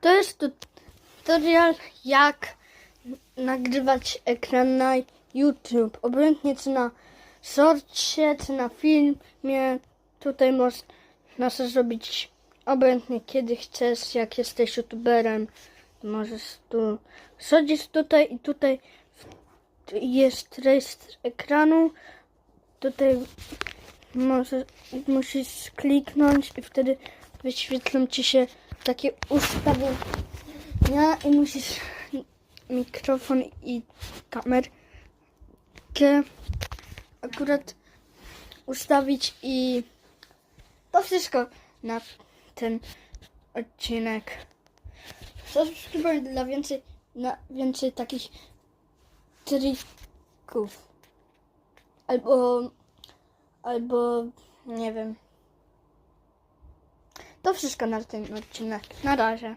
To jest tutorial, jak nagrywać ekran na YouTube. Obojętnie czy na sorcie, czy na filmie. Tutaj można sobie zrobić obojętnie kiedy chcesz, jak jesteś youtuberem. Możesz tu chodzisz tutaj i tutaj jest rejestr ekranu. Tutaj może, musisz kliknąć i wtedy wyświetlą ci się takie ustawienia i musisz mikrofon i kamerkę akurat ustawić i to wszystko na ten odcinek. Subskrybuj dla więcej, na więcej takich trików. Albo, albo, nie wiem. To wszystko na ten odcinek. Na razie.